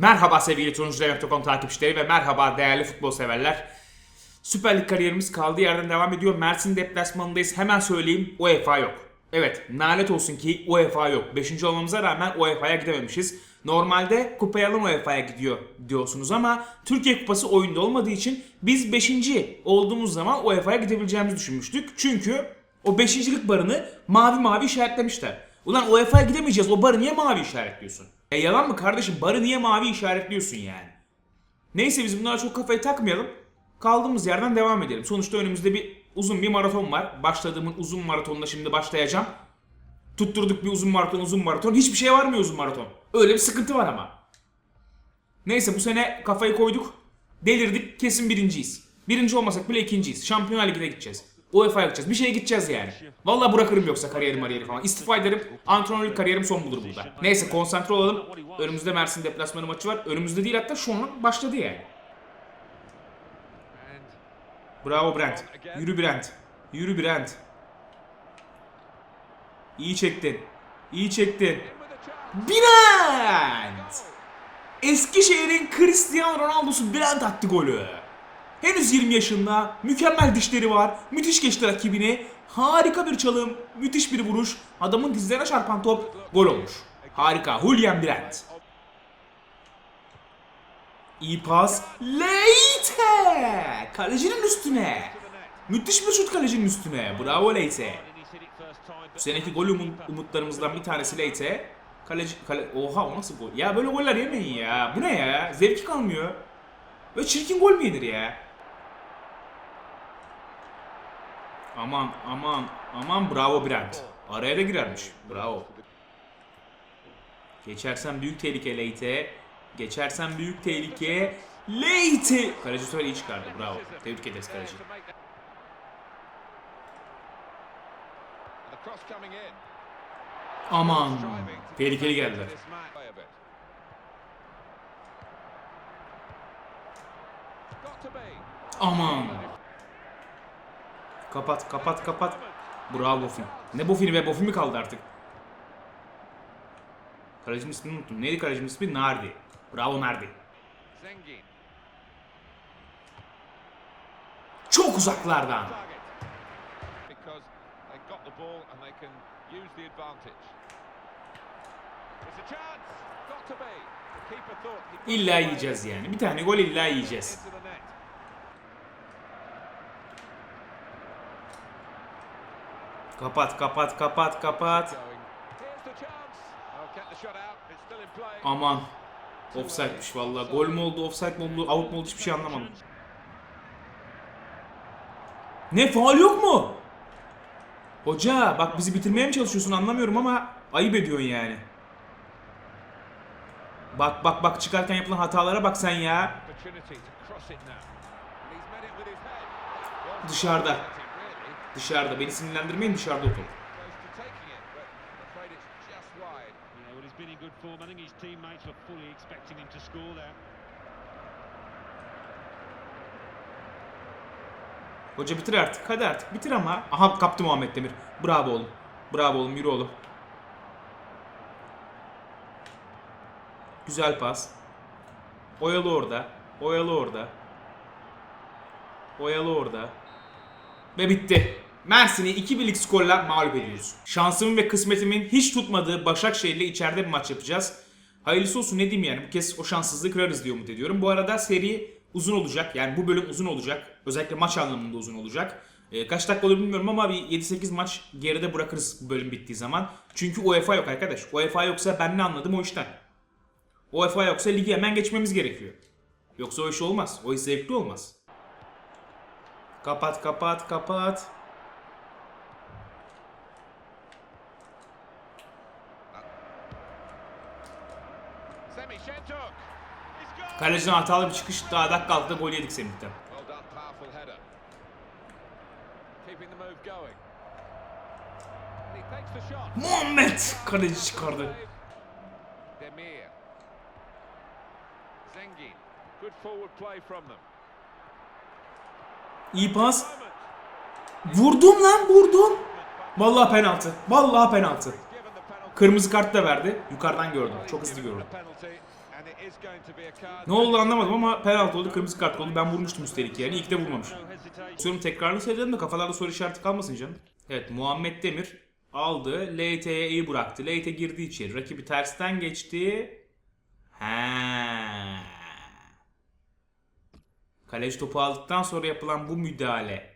Merhaba sevgili turuncular.com takipçileri ve merhaba değerli futbol severler. Süper Lig kariyerimiz kaldığı yerden devam ediyor. Mersin deplasmanındayız. Hemen söyleyeyim UEFA yok. Evet nalet olsun ki UEFA yok. 5. olmamıza rağmen UEFA'ya gidememişiz. Normalde kupayı alan UEFA'ya gidiyor diyorsunuz ama Türkiye Kupası oyunda olmadığı için biz 5. olduğumuz zaman UEFA'ya gidebileceğimizi düşünmüştük. Çünkü o 5.lik barını mavi mavi işaretlemişler. Ulan UEFA'ya gidemeyeceğiz. O barı niye mavi işaretliyorsun? E yalan mı kardeşim? Barı niye mavi işaretliyorsun yani? Neyse biz bunlara çok kafayı takmayalım. Kaldığımız yerden devam edelim. Sonuçta önümüzde bir uzun bir maraton var. Başladığımın uzun maratonuna şimdi başlayacağım. Tutturduk bir uzun maraton, uzun maraton. Hiçbir şey var mı uzun maraton? Öyle bir sıkıntı var ama. Neyse bu sene kafayı koyduk. Delirdik. Kesin birinciyiz. Birinci olmasak bile ikinciyiz. Şampiyonlar Ligi'ne gideceğiz. UEFA'ya gideceğiz. Bir şeye gideceğiz yani. Vallahi bırakırım yoksa kariyerim kariyeri falan. İstifa ederim. Antrenörlük kariyerim son bulur burada. Neyse konsantre olalım. Önümüzde Mersin deplasmanı maçı var. Önümüzde değil hatta şu an başladı yani. Bravo Brent. Yürü Brent. Yürü Brent. İyi çektin. İyi çektin. Brent! Eskişehir'in Cristiano Ronaldo'su Brent attı golü. Henüz 20 yaşında, mükemmel dişleri var, müthiş geçti rakibini, harika bir çalım, müthiş bir vuruş, adamın dizlerine çarpan top gol olmuş. Harika, Julian Brandt. İyi pas, Leite! Kalecinin üstüne. Müthiş bir şut kalecinin üstüne, bravo Leite. Bu seneki gol umut- umutlarımızdan bir tanesi Leite. Kaleci, kale, oha o nasıl gol? Ya böyle goller yemeyin ya. Bu ne ya? Zevki kalmıyor. Böyle çirkin gol mü yenir ya? Aman aman aman bravo Brent. Araya da girermiş. Bravo. Geçersen büyük tehlike Leite. Geçersen büyük tehlike. Leite. Kaleci sefer iyi çıkardı. Bravo. Tebrik ederiz kaleci. Aman. Tehlikeli geldiler. Aman. Kapat kapat kapat. Bravo Bofin. Ne Bofin'i be Bofin mi kaldı artık? Kalecinin ismini unuttum. Neydi kalecinin ismi? Nardi. Bravo Nardi. Çok uzaklardan. İlla yiyeceğiz yani. Bir tane gol illa yiyeceğiz. Kapat kapat kapat kapat. Aman. Offside'miş vallahi. Gol mü oldu, offside mi oldu, out mu oldu hiçbir şey anlamadım. Ne faul yok mu? Hoca bak bizi bitirmeye mi çalışıyorsun anlamıyorum ama ayıp ediyorsun yani. Bak bak bak çıkarken yapılan hatalara bak sen ya. Dışarıda. Dışarıda. Beni sinirlendirmeyin dışarıda o top. Close to taking it, but I'm afraid it's just wide. Yeah, well, he's been in good form. I think his teammates were fully expecting him to score there. Hoca bitir artık. Hadi artık bitir ama. Aha kaptı Muhammed Demir. Bravo oğlum. Bravo oğlum yürü oğlum. Güzel pas. Oyalı orada. Oyalı orada. Oyalı orada. Ve bitti. Mersin'i 2-1'lik skorla mağlup ediyoruz. Şansımın ve kısmetimin hiç tutmadığı Başakşehir'le içeride bir maç yapacağız. Hayırlısı olsun ne diyeyim yani bu kez o şanssızlığı kırarız diye umut ediyorum. Bu arada seri uzun olacak. Yani bu bölüm uzun olacak. Özellikle maç anlamında uzun olacak. Ee, kaç dakika olur bilmiyorum ama bir 7-8 maç geride bırakırız bu bölüm bittiği zaman. Çünkü UEFA yok arkadaş. UEFA yoksa ben ne anladım o işten. UEFA yoksa ligi hemen geçmemiz gerekiyor. Yoksa o iş olmaz. O iş zevkli olmaz. Kapat kapat kapat. Kaleciden hatalı bir çıkış daha dakika altıda gol yedik Semih'ten. Muhammed kaleci çıkardı. Good forward play from them. İyi pas. Vurdum lan vurdum. Vallahi penaltı. Vallahi penaltı. Kırmızı kart da verdi. Yukarıdan gördüm. Çok hızlı gördüm. Ne oldu anlamadım ama penaltı oldu, kırmızı kart oldu. Ben vurmuştum üstelik yani. Ki de vurmamış. Sonra tekrarını seyredelim de kafalarda soru işareti kalmasın canım. Evet Muhammed Demir aldı. İyi bıraktı. Leite girdi içeri. Rakibi tersten geçti. He. Kaleci topu aldıktan sonra yapılan bu müdahale.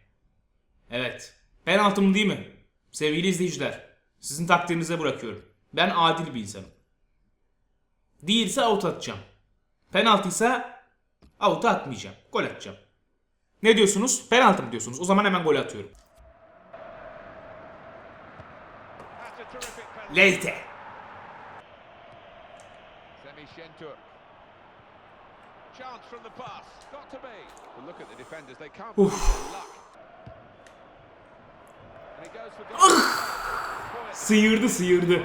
Evet. Penaltı mı değil mi? Sevgili izleyiciler. Sizin takdirinize bırakıyorum. Ben adil bir insanım. Değilse out atacağım. Penaltıysa out atmayacağım. Gol atacağım. Ne diyorsunuz? Penaltı mı diyorsunuz? O zaman hemen gol atıyorum. Leite. Semi Shentur. Chance from the pass. Got to be. Well, look at the defenders. They can't Oof. find their luck. And he goes for goal. Boy, Sıyırdı sıyırdı.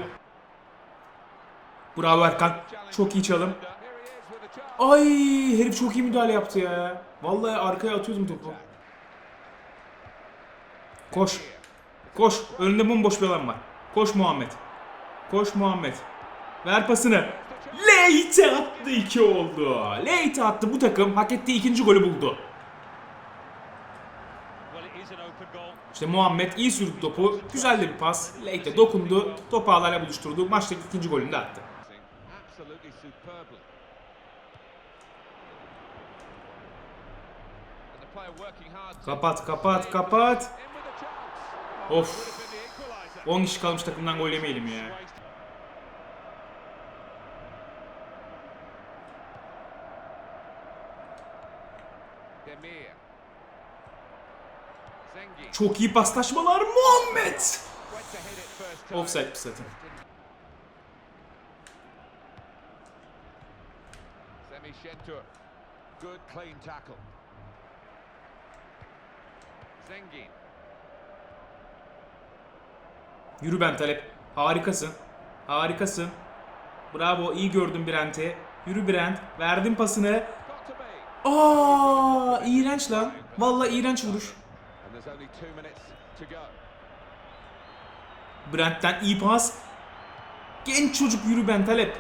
Bravo Erkan. Çok iyi çalım. Ay herif çok iyi müdahale yaptı ya. Vallahi arkaya atıyordum topu. Koş. Koş. Önünde bomboş bir alan var. Koş Muhammed. Koş Muhammed. Ver pasını. Leite attı iki oldu. Leite attı bu takım hak ettiği ikinci golü buldu. İşte Muhammed iyi sürdü topu. Güzel bir pas. Leite dokundu. Topu ağlarla buluşturdu. Maçtaki ikinci golünü de attı. Kapat kapat kapat. Of. Would have been the equaliser. 10 kişi kalmış takımdan gol yemeyelim ya. Çok iyi paslaşmalar Muhammed. Offside zaten. Semi Shentur. Good clean tackle. Zengin. Yürü ben Talep. Harikasın. Harikasın. Bravo iyi gördüm Brent'i. Yürü Brent. Verdim pasını. Aa, iğrenç lan. Vallahi iğrenç vuruş. Brent'ten iyi pas. Genç çocuk yürü ben Talep.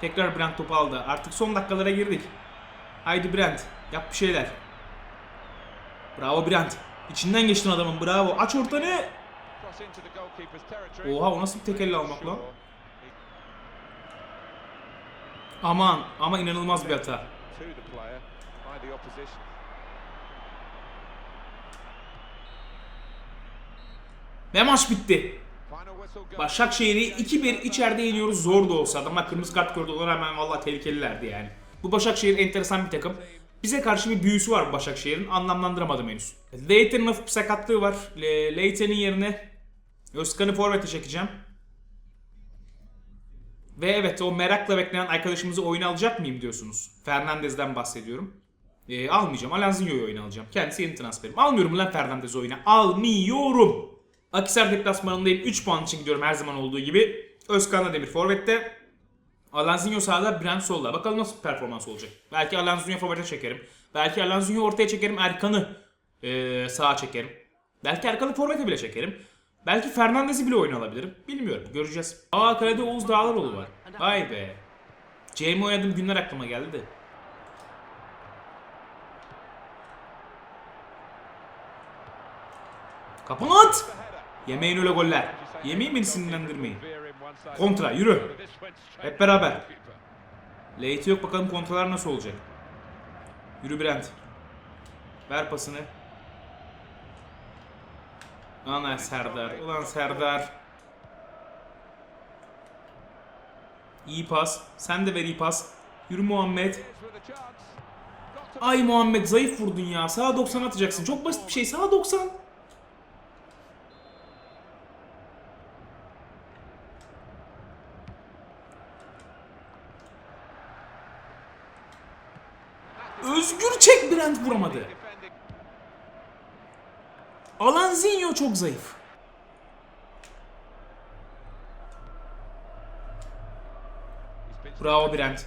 Tekrar Brent topu aldı. Artık son dakikalara girdik. Haydi Brent. Yap bir şeyler. Bravo Brent. İçinden geçtin adamın. Bravo. Aç ortanı. Oha o nasıl bir tek almak lan? Aman ama inanılmaz bir hata. The opposition. Ve maç bitti. Başakşehir'i 2-1 içeride yeniyoruz. Zor da olsa. Adamlar kırmızı kart gördü. Ona rağmen valla tehlikelilerdi yani. Bu Başakşehir enteresan bir takım. Bize karşı bir büyüsü var Başakşehir'in. Anlamlandıramadım henüz. Leighton'un hafif bir sakatlığı var. Le- yerine Özkan'ı forvete çekeceğim. Ve evet o merakla beklenen arkadaşımızı oyuna alacak mıyım diyorsunuz. Fernandez'den bahsediyorum. Ee, almayacağım. Alanzinho'yu oyuna alacağım. Kendisi yeni transferim. Almıyorum lan Fernandez'i oyuna. Almıyorum. Akisar deplasmanındayım. 3 puan için gidiyorum her zaman olduğu gibi. Özkan'la Demir Forvet'te. Alanzinho sağda, Brent solda. Bakalım nasıl performans olacak. Belki Alanzinho forvete çekerim. Belki Alanzinho ortaya çekerim. Erkan'ı eee sağa çekerim. Belki Erkan'ı forvete bile çekerim. Belki Fernandez'i bile oyuna alabilirim. Bilmiyorum. Göreceğiz. Aa kalede Oğuz Dağlaroğlu var. Vay be. CM oynadığım günler aklıma geldi de. Kapat! Yemeyin öyle goller. Yemeyin beni sinirlendirmeyin. Kontra yürü. Hep beraber. Leite yok bakalım kontralar nasıl olacak. Yürü Brent. Ver pasını. Ana Serdar. Ulan Serdar. İyi pas. Sen de ver iyi pas. Yürü Muhammed. Ay Muhammed zayıf vurdun ya. Sağa 90 atacaksın. Çok basit bir şey. Sağa 90. Özgür çek Brent vuramadı. Alanzinho çok zayıf. Bravo Brent.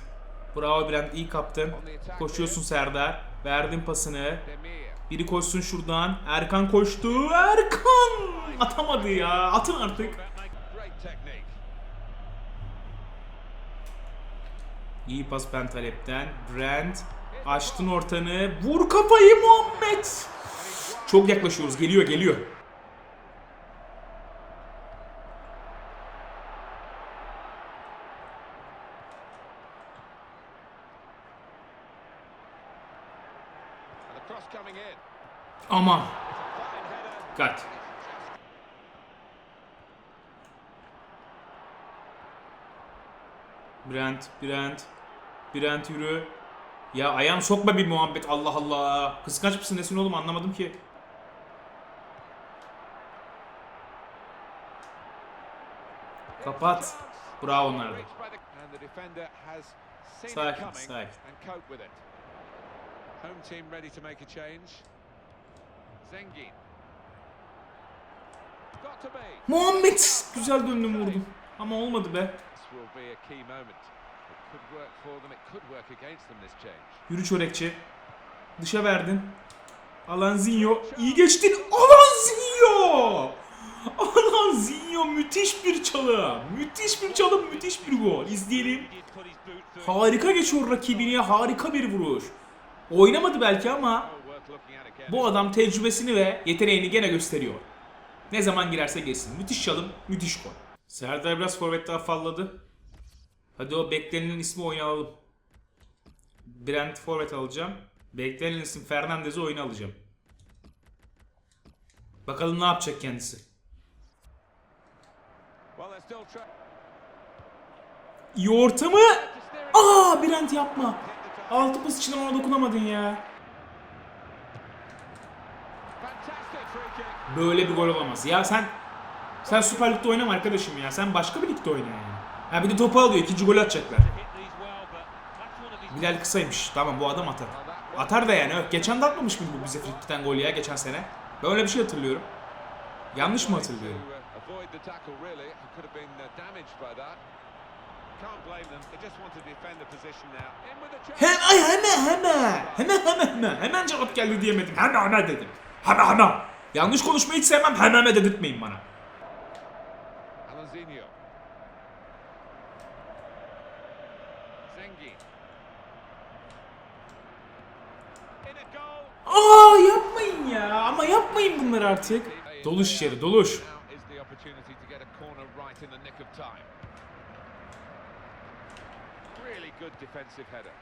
Bravo Brent iyi kaptın. Koşuyorsun Serdar. Verdin pasını. Biri koşsun şuradan. Erkan koştu. Erkan! Atamadı ya. Atın artık. İyi pas Pentalep'ten. Brand. Açtın ortanı. Vur kafayı Muhammed. Çok yaklaşıyoruz. Geliyor geliyor. And the cross coming in. Aman. Fine header. Dikkat. Brent, Brent. Brent yürü. Ya ayağını sokma bir muhabbet Allah Allah. Kıskanç mısın nesin oğlum anlamadım ki. Kapat. Bravo it Sakin, sakin. Home team ready to make a change. Zengin. Muhammed güzel döndüm vurdum. Ama olmadı be. Yürü çörekçi. Dışa verdin. Alanzinho. iyi geçtin. Alanzinho. Alanzinho müthiş bir çalı. Müthiş bir çalı, müthiş bir gol. İzleyelim. Harika geçiyor rakibine. Harika bir vuruş. Oynamadı belki ama bu adam tecrübesini ve yeteneğini gene gösteriyor. Ne zaman girerse girsin. Müthiş çalım, müthiş gol. Serdar biraz forvette afalladı. Hadi o beklenilen ismi oynayalım. Brent forvet alacağım. Beklenilen isim Fernandez'i oyuna alacağım. Bakalım ne yapacak kendisi. İyi orta mı? Aa Brent yapma. Altı pas için ona dokunamadın ya. Böyle bir gol olamaz. Ya sen sen Süper Lig'de oynama arkadaşım ya. Sen başka bir ligde oyna yani. Ha bir de topu alıyor. ikinci golü atacaklar. Bilal kısaymış. Tamam bu adam atar. Atar da yani. Geçen de atmamış mıydı bu bize frikikten gol ya geçen sene? Ben öyle bir şey hatırlıyorum. Yanlış mı hatırlıyorum? Uh. Hem ay hemen hemen. Hemen hemen hemen. Hemen cevap geldi diyemedim. Hemen hemen dedim. Hemen hemen. Yanlış konuşmayı hiç sevmem. Hemen hemen dedirtmeyin bana. Alanzinho. Zengin. In a goal. Aa yapmayın ya. Ama yapmayın bunları artık. Doluş içeri doluş. Really good defensive header.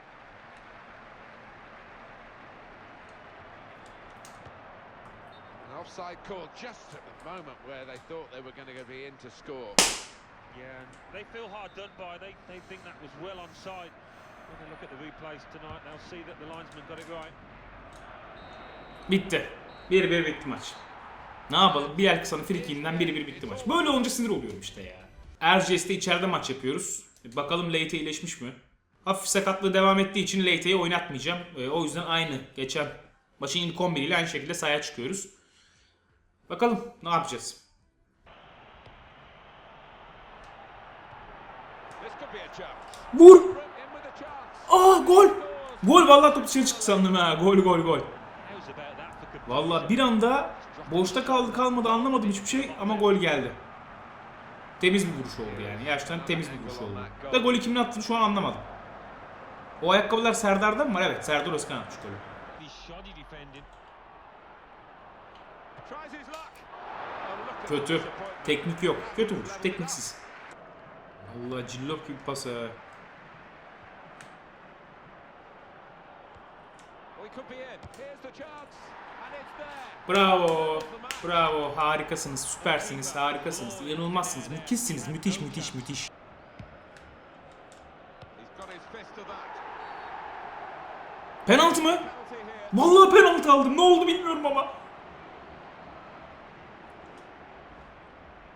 An offside call just at the moment where they thought they were going to be in to score. Yeah, and they feel hard done by. They they think that was well onside. When they look at the replays tonight, they'll see that the linesman got it right. Bitti. 1-1 bitti maç. Ne yapalım? Bir el kısanın frikiğinden 1-1 bitti maç. Böyle olunca sinir oluyorum işte ya. Erciyes'te içeride maç yapıyoruz. Bakalım Leite iyileşmiş mi? Hafif sakatlığı devam ettiği için Leite'yi oynatmayacağım. Ee, o yüzden aynı. Geçen maçın ilk 11 ile aynı şekilde sahaya çıkıyoruz. Bakalım ne yapacağız? Vur! In with a chance. Aa gol! Gol vallahi top dışarı çıktı sandım ha. Gol gol gol. Vallahi bir anda boşta kaldı kalmadı anlamadım hiçbir şey ama gol geldi. Temiz bir vuruş oldu yani. Gerçekten temiz bir vuruş oldu. Ve golü kimin attığını şu an anlamadım. O ayakkabılar Serdar'da mı var? Evet Serdar Özkan atmış golü. Kötü. Teknik yok. Kötü vuruş. Tekniksiz. Allah cillop gibi pas could be in. Here's the chance. Bravo. Bravo. Harikasınız. Süpersiniz. Harikasınız. İnanılmazsınız. Müthişsiniz. Müthiş müthiş müthiş. Penaltı mı? Vallahi penaltı aldım. Ne oldu bilmiyorum ama.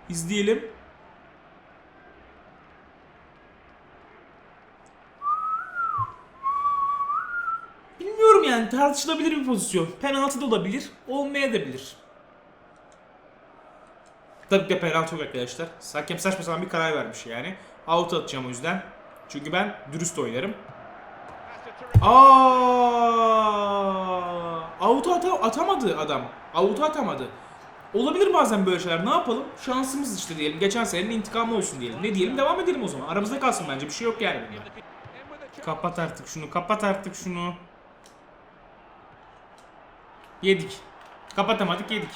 İzleyelim. Bilmiyorum yani tartışılabilir bir pozisyon. Penaltı da olabilir, olmayabilir. Tabii ki penaltı yok arkadaşlar. Hakem saçma sapan bir karar vermiş yani. Out atacağım o yüzden. Çünkü ben dürüst oynarım. Aa! Out'u ata- atamadı adam. Out'u atamadı. Olabilir bazen böyle şeyler. Ne yapalım? Şansımız işte diyelim. Geçen senenin intikamı olsun diyelim. Ne diyelim? Devam edelim o zaman. Aramızda kalsın bence. Bir şey yok yani Kapat artık şunu. Kapat artık şunu. Yedik. Kapatamadık yedik.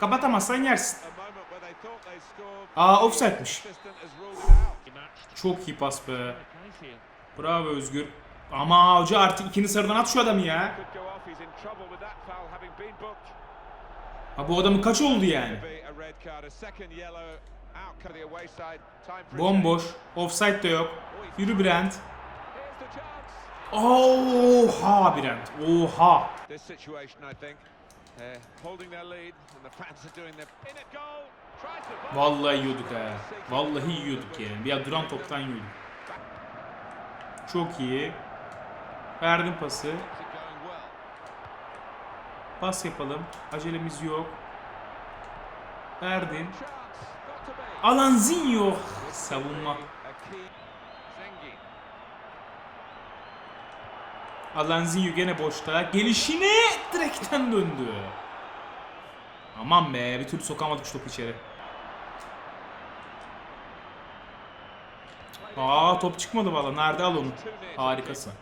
Kapatamazsan yersin. Aa offside'miş. Çok iyi pas be. Bravo Özgür. Ama hoca artık ikinci sarıdan at şu adamı ya. Ha bu adamın kaç oldu yani? Bomboş. Offside de yok. Yürü Brent. Oha Brent. Oha. This situation, I think, they're holding their lead, and the fans are doing their in at goal. Vallahi yiyorduk ha. Vallahi yiyorduk yani. Ya duran toptan yiyorduk. Çok iyi. Verdim pası. Pas yapalım. Acelemiz yok. Be. Alanzinho. Savunma. A key. Zengin. Alanzinho gene boşta. Gelişine direkten döndü. Aman be bir türlü sokamadık şu topu içeri. Aa top çıkmadı valla. Nerede al onu? Harikasın.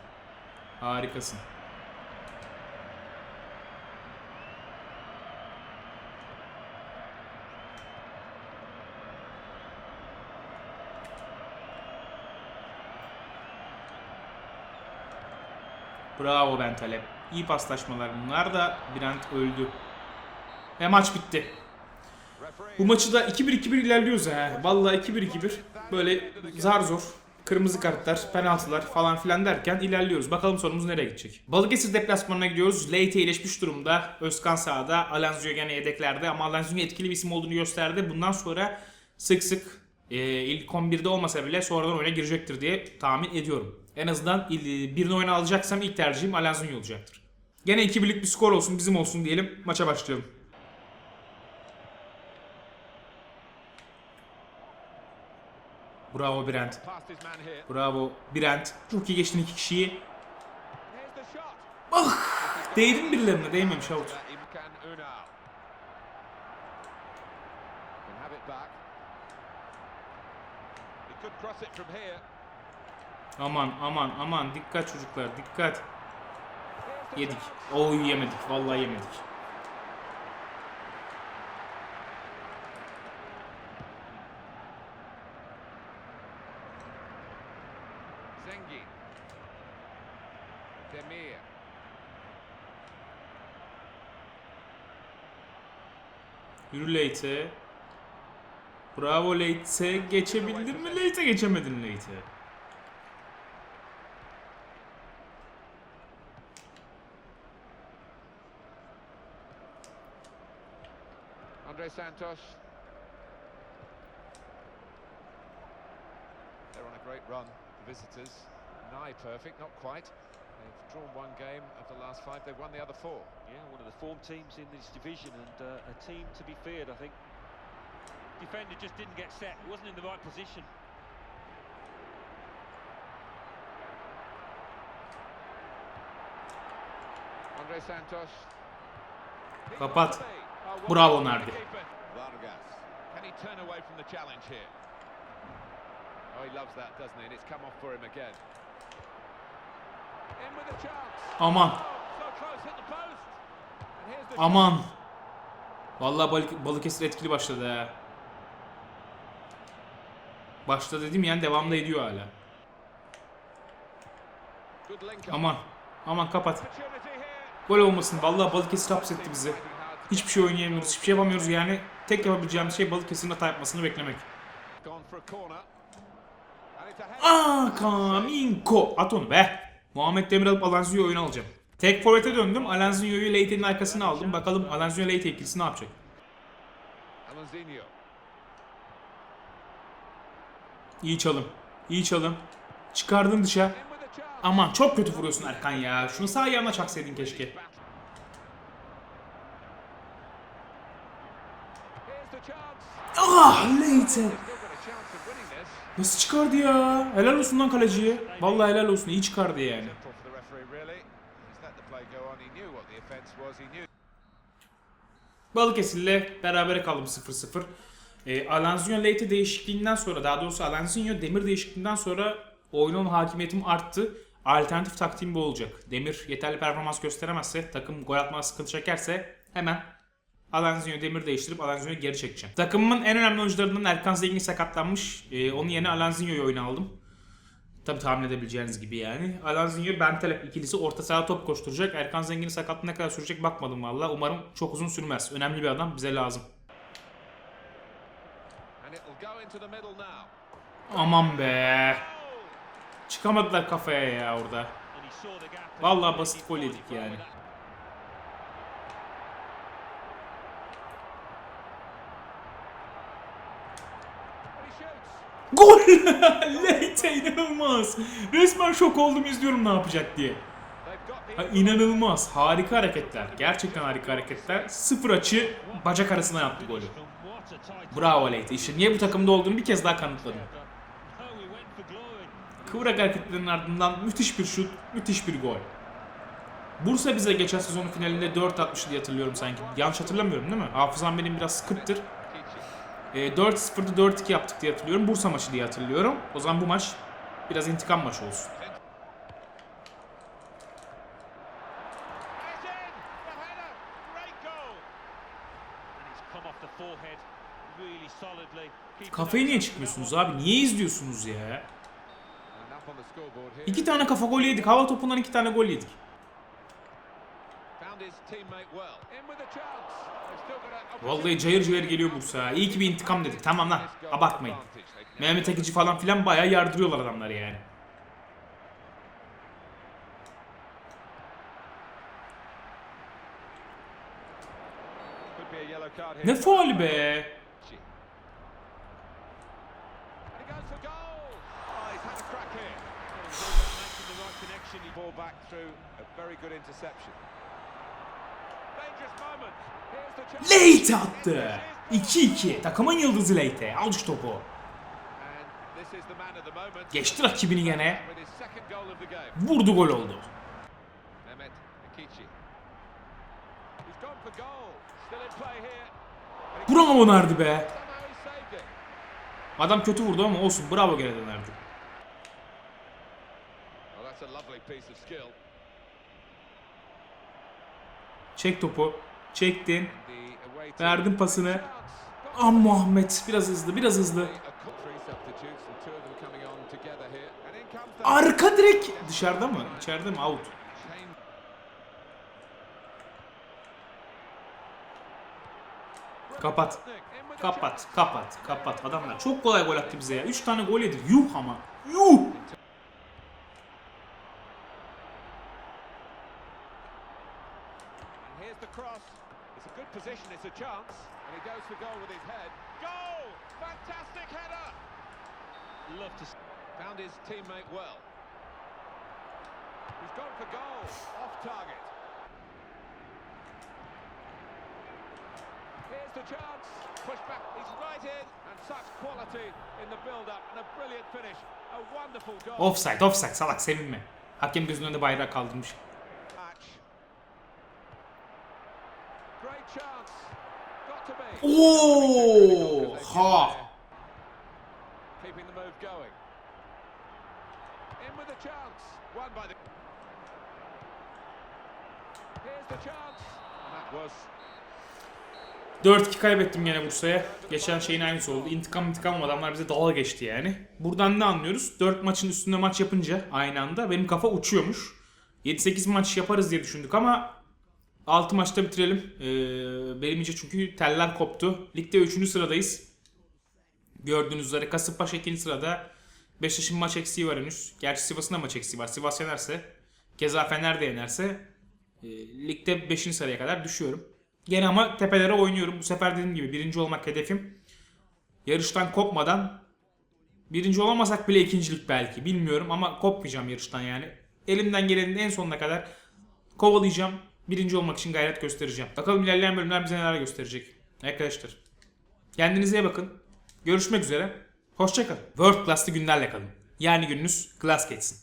Harikasın. Bravo Bentaleb. İyi paslaşmalar bunlar da Brent öldü. Ve maç bitti. Bu maçı da 2-1-2-1 ilerliyoruz ha. Vallahi 2-1-2-1. Böyle zar zor. Kırmızı kartlar, penaltılar falan filan derken ilerliyoruz. Bakalım sonumuz nereye gidecek. Balıkesir deplasmanına gidiyoruz. Leite iyileşmiş durumda. Özkan sahada. Alanzio gene yedeklerde ama Alanzio etkili bir isim olduğunu gösterdi. Bundan sonra sık sık e, ilk 11'de olmasa bile sonradan oyuna girecektir diye tahmin ediyorum. En azından il- birini oyuna alacaksam ilk tercihim Alanzio olacaktır. Gene 2-1'lik bir skor olsun bizim olsun diyelim. Maça başlayalım. Bravo Brent. Bravo Brent. Çok iyi geçtin iki kişiyi. Ah! Değdi mi birilerine? Değmemiş out. That Imkan Unal. Can have it back. He could cross it from here. Aman aman aman dikkat çocuklar dikkat. Yedik. Oy yemedik. Vallahi yemedik. Zengin. Demir. Yürü Leite. Bravo Leite. Geçebildin mi Leite? Geçemedin Leite. Andre Santos. They're on a great run, the visitors. Nigh perfect, not quite. They've drawn one game of the last five, they've won the other four. Yeah, one of the form teams in this division and uh, a team to be feared, I think. Defender just didn't get set. He wasn't in the right position. Andre Santos. Kapat. Bravo Nardi. Can he turn away from the challenge here? Oh, he loves that, doesn't he? And it's come off for him again. In with a chance. Aman. Oh, so close, hit the post. And here's the Aman. Vallahi Balık, Balıkesir etkili başladı ha. Başta dedim yani devamda ediyor hala. Aman. Aman kapat. Gol olmasın. Vallahi Balıkesir hapsetti bizi. Hiçbir şey oynayamıyoruz. Hiçbir şey yapamıyoruz yani. Tek yapabileceğimiz şey Balıkesir'in hata yapmasını beklemek. Gone for a corner. And it's a header. Aa Kaminko. At onu be. Muhammed Demir alıp Alanzio'yu oyuna alacağım. Tek forvete döndüm. Alanzio'yu Leite'nin arkasına aldım. Bakalım Alanzio Leite ikilisi ne yapacak? Alanzinho. İyi çalım. İyi çalım. Çıkardın dışa. Aman çok kötü vuruyorsun Erkan ya. Şunu sağ ayağına çaksaydın keşke. Ah this. Nasıl çıkardı ya? Helal olsun lan kaleciye. Vallahi helal olsun. İyi çıkardı yani. Balıkesir'le berabere kaldım 0-0. E, Alanzinho Leite değişikliğinden sonra daha doğrusu Alanzinho Demir değişikliğinden sonra oyunun hakimiyetim arttı. Alternatif taktiğim bu olacak. Demir yeterli performans gösteremezse, takım gol atmaya sıkıntı çekerse hemen Alanzinho Demir değiştirip Alanzinho'yu geri çekeceğim. Takımımın en önemli oyuncularından Erkan Zengin sakatlanmış. Ee, onun yerine Alanzinho'yu oyuna aldım. Tabi tahmin edebileceğiniz gibi yani. Alanzinho Bentaleb ikilisi orta sahada top koşturacak. Erkan Zengin'in sakatlığı ne kadar sürecek bakmadım valla. Umarım çok uzun sürmez. Önemli bir adam bize lazım. Aman be. Çıkamadılar kafaya ya orada. Vallahi basit gol yedik yani. Gol! Leyte inanılmaz. Resmen şok oldum izliyorum ne yapacak diye. Ha, inanılmaz. Harika hareketler. Gerçekten harika hareketler. Sıfır açı bacak arasına yaptı golü. Bravo Leyte. İşte niye bu takımda olduğunu bir kez daha kanıtladım. Kıvrak hareketlerin ardından müthiş bir şut, müthiş bir gol. Bursa bize geçen sezonun finalinde 4 atmıştı diye hatırlıyorum sanki. Yanlış hatırlamıyorum değil mi? Hafızam benim biraz sıkıktır. Kichi. E, 4-0'da 4-2 yaptık diye hatırlıyorum. Bursa maçı diye hatırlıyorum. O zaman bu maç biraz intikam maçı olsun. It's in. The header. Great goal. And it's come off the forehead really solidly. Keeping Kafayı niye çıkmıyorsunuz abi? Niye izliyorsunuz ya? İki tane kafa golü yedik. Hava topundan iki tane gol yedik. Vallahi cayır cayır geliyor Bursa. İyi ki bir intikam dedik. Tamam lan. Abartmayın. Mehmet Ekici falan filan bayağı yardırıyorlar adamları yani. Ne faul be. Kichi. And he goes for goal. Oh, he's had a crack here. He's all about making the right connection. He Ball back through a very good interception. Leyte attı. 2-2. Takımın yıldızı Leyte. Al şu topu. Geçti rakibini gene. Vurdu gol oldu. Bravo Nardi be. Adam kötü vurdu ama olsun. Bravo gene de Nardi. Well, that's a lovely piece of skill. Çek topu. Çektin. Verdin pasını. Ah Muhammed. Biraz hızlı. Biraz hızlı. Arka direk. Dışarıda mı? İçeride mi? Out. Kapat. Kapat. Kapat. Kapat. Adamlar çok kolay gol attı bize ya. 3 tane gol yedi. Yuh ama. Yuh. And here's the cross. It's a good position, it's a chance. And he goes for goal with his head. Goal! Fantastic header! love to Found his teammate well. He's gone for goal. Off target. Here's the chance. Push back. He's right in. And such quality in the build-up. And a brilliant finish. A wonderful goal. Offside. Offside. Salak sevinme. Hakem gözünün önünde bayrağı kaldırmış. Match. Great chance. Got to be. Oo! Ha. Keeping the move going. In with a chance. Won by the. Here's the chance. And that was 4-2 kaybettim gene Bursa'ya. Geçen şeyin aynısı oldu. İntikam intikam adamlar bize dalga geçti yani. Buradan ne anlıyoruz? 4 maçın üstünde maç yapınca aynı anda benim kafa uçuyormuş. 7-8 maç yaparız diye düşündük ama 6 maçta bitirelim. Ee, benim için çünkü teller koptu. Ligde 3. sıradayız. Gördüğünüz üzere Kasımpaşa 2. sırada. Beşiktaş'ın maç eksiği var henüz. Gerçi Sivas'ın da maç eksiği var. Sivas yenerse, keza Fener de yenerse e, ligde 5. sıraya kadar düşüyorum. Gene ama tepelere oynuyorum. Bu sefer dediğim gibi birinci olmak hedefim. Yarıştan kopmadan birinci olamasak bile ikincilik belki bilmiyorum ama kopmayacağım yarıştan yani. Elimden gelenin en sonuna kadar kovalayacağım. Birinci olmak için gayret göstereceğim. Bakalım ilerleyen bölümler bize neler gösterecek. Arkadaşlar kendinize iyi bakın. Görüşmek üzere. Hoşçakalın. World Class'lı günlerle kalın. Yani gününüz class geçsin.